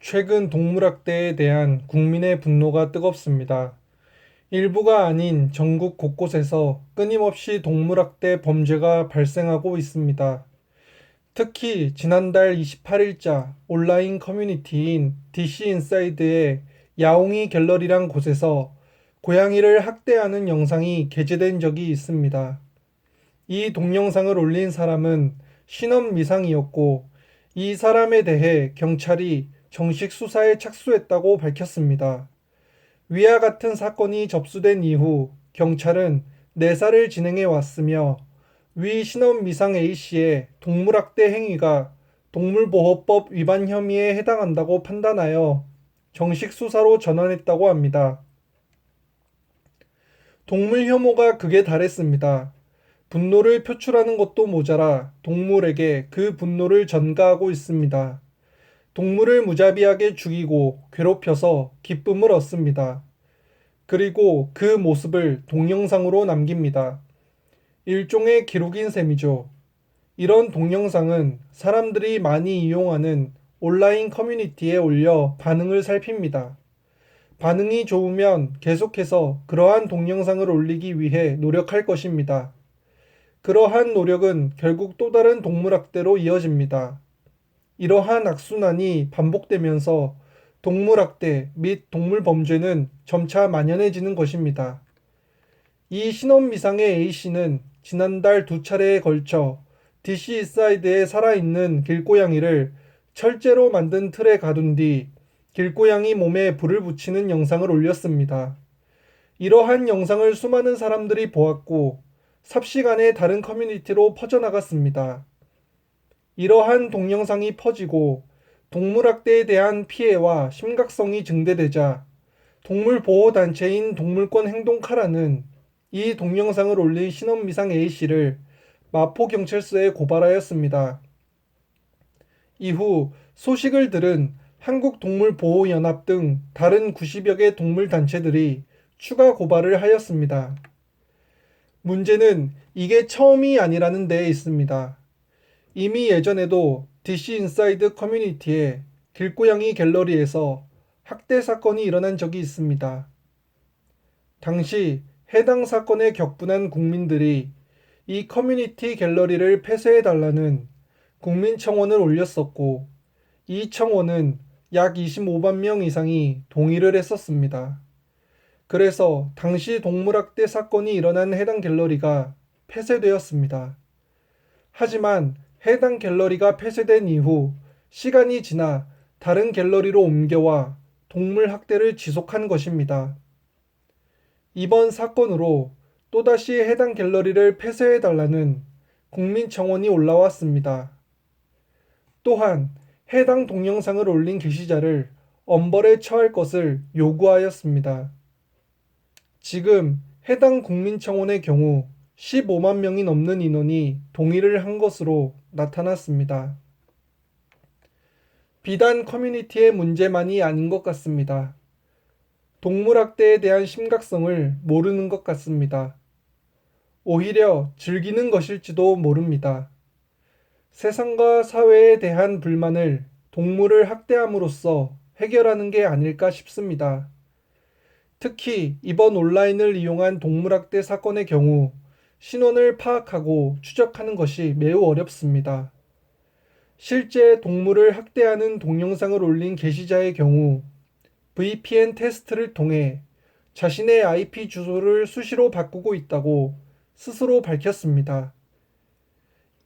최근 동물학대에 대한 국민의 분노가 뜨겁습니다. 일부가 아닌 전국 곳곳에서 끊임없이 동물학대 범죄가 발생하고 있습니다. 특히 지난달 28일자 온라인 커뮤니티인 DC인사이드의 야옹이 갤러리란 곳에서 고양이를 학대하는 영상이 게재된 적이 있습니다. 이 동영상을 올린 사람은 신원 미상이었고 이 사람에 대해 경찰이 정식 수사에 착수했다고 밝혔습니다. 위와 같은 사건이 접수된 이후 경찰은 내사를 진행해 왔으며 위 신원 미상 A씨의 동물학대 행위가 동물보호법 위반 혐의에 해당한다고 판단하여 정식 수사로 전환했다고 합니다. 동물 혐오가 극에 달했습니다. 분노를 표출하는 것도 모자라 동물에게 그 분노를 전가하고 있습니다. 동물을 무자비하게 죽이고 괴롭혀서 기쁨을 얻습니다. 그리고 그 모습을 동영상으로 남깁니다. 일종의 기록인 셈이죠. 이런 동영상은 사람들이 많이 이용하는 온라인 커뮤니티에 올려 반응을 살핍니다. 반응이 좋으면 계속해서 그러한 동영상을 올리기 위해 노력할 것입니다. 그러한 노력은 결국 또 다른 동물학대로 이어집니다. 이러한 악순환이 반복되면서 동물학대 및 동물범죄는 점차 만연해지는 것입니다. 이 신원미상의 A씨는 지난달 두 차례에 걸쳐 DC 이사이드에 살아있는 길고양이를 철제로 만든 틀에 가둔 뒤 길고양이 몸에 불을 붙이는 영상을 올렸습니다. 이러한 영상을 수많은 사람들이 보았고 삽시간에 다른 커뮤니티로 퍼져나갔습니다. 이러한 동영상이 퍼지고 동물학대에 대한 피해와 심각성이 증대되자 동물보호단체인 동물권 행동카라는 이 동영상을 올린 신원미상 A씨를 마포경찰서에 고발하였습니다. 이후 소식을 들은 한국동물보호연합 등 다른 90여 개 동물단체들이 추가 고발을 하였습니다. 문제는 이게 처음이 아니라는 데에 있습니다. 이미 예전에도 DC 인사이드 커뮤니티에 길고양이 갤러리에서 학대 사건이 일어난 적이 있습니다. 당시 해당 사건에 격분한 국민들이 이 커뮤니티 갤러리를 폐쇄해달라는 국민청원을 올렸었고, 이 청원은 약 25만 명 이상이 동의를 했었습니다. 그래서 당시 동물학대 사건이 일어난 해당 갤러리가 폐쇄되었습니다. 하지만 해당 갤러리가 폐쇄된 이후 시간이 지나 다른 갤러리로 옮겨와 동물 학대를 지속한 것입니다. 이번 사건으로 또다시 해당 갤러리를 폐쇄해달라는 국민 청원이 올라왔습니다. 또한 해당 동영상을 올린 게시자를 엄벌에 처할 것을 요구하였습니다. 지금 해당 국민청원의 경우 15만 명이 넘는 인원이 동의를 한 것으로 나타났습니다. 비단 커뮤니티의 문제만이 아닌 것 같습니다. 동물학대에 대한 심각성을 모르는 것 같습니다. 오히려 즐기는 것일지도 모릅니다. 세상과 사회에 대한 불만을 동물을 학대함으로써 해결하는 게 아닐까 싶습니다. 특히 이번 온라인을 이용한 동물학대 사건의 경우 신원을 파악하고 추적하는 것이 매우 어렵습니다. 실제 동물을 학대하는 동영상을 올린 게시자의 경우 VPN 테스트를 통해 자신의 IP 주소를 수시로 바꾸고 있다고 스스로 밝혔습니다.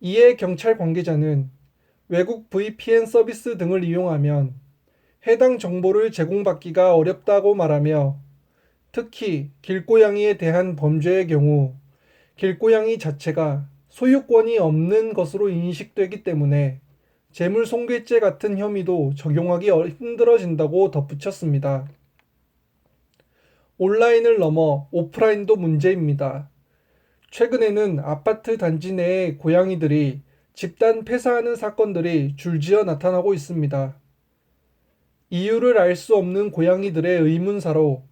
이에 경찰 관계자는 외국 VPN 서비스 등을 이용하면 해당 정보를 제공받기가 어렵다고 말하며 특히 길고양이에 대한 범죄의 경우 길고양이 자체가 소유권이 없는 것으로 인식되기 때문에 재물 손괴죄 같은 혐의도 적용하기 힘들어진다고 덧붙였습니다. 온라인을 넘어 오프라인도 문제입니다. 최근에는 아파트 단지 내의 고양이들이 집단 폐사하는 사건들이 줄지어 나타나고 있습니다. 이유를 알 수 없는 고양이들의 의문사로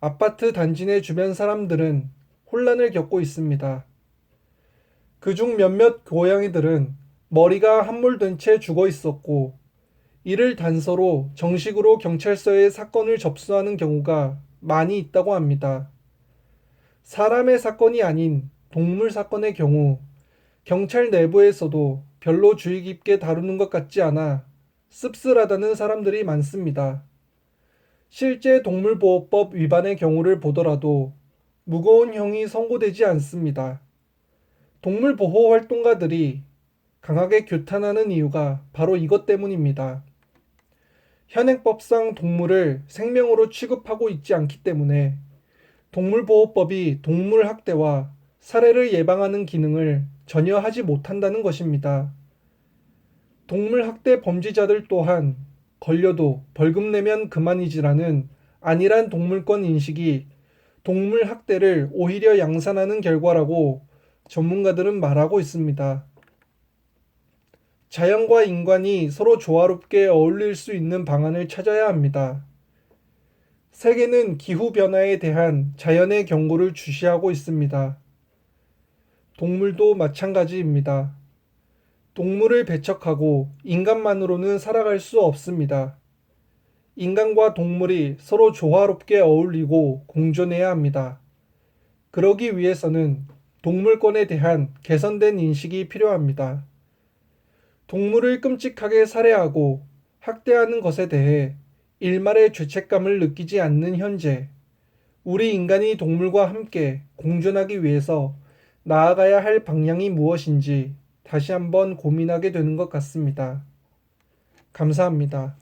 아파트 단지 내 주변 사람들은 혼란을 겪고 있습니다. 그중 몇몇 고양이들은 머리가 함몰된 채 죽어 있었고, 이를 단서로 정식으로 경찰서에 사건을 접수하는 경우가 많이 있다고 합니다. 사람의 사건이 아닌 동물 사건의 경우 경찰 내부에서도 별로 주의 깊게 다루는 것 같지 않아 씁쓸하다는 사람들이 많습니다. 실제 동물보호법 위반의 경우를 보더라도 무거운 형이 선고되지 않습니다. 동물 보호 활동가들이 강하게 규탄하는 이유가 바로 이것 때문입니다. 현행법상 동물을 생명으로 취급하고 있지 않기 때문에 동물보호법이 동물 학대와 살해를 예방하는 기능을 전혀 하지 못한다는 것입니다. 동물 학대 범죄자들 또한 걸려도 벌금 내면 그만이지라는 안일한 동물권 인식이 동물 학대를 오히려 양산하는 결과라고 전문가들은 말하고 있습니다. 자연과 인간이 서로 조화롭게 어울릴 수 있는 방안을 찾아야 합니다. 세계는 기후변화에 대한 자연의 경고를 주시하고 있습니다. 동물도 마찬가지입니다. 동물을 배척하고 인간만으로는 살아갈 수 없습니다. 인간과 동물이 서로 조화롭게 어울리고 공존해야 합니다. 그러기 위해서는 동물권에 대한 개선된 인식이 필요합니다. 동물을 끔찍하게 살해하고 학대하는 것에 대해 일말의 죄책감을 느끼지 않는 현재, 우리 인간이 동물과 함께 공존하기 위해서 나아가야 할 방향이 무엇인지 다시 한번 고민하게 되는 것 같습니다. 감사합니다.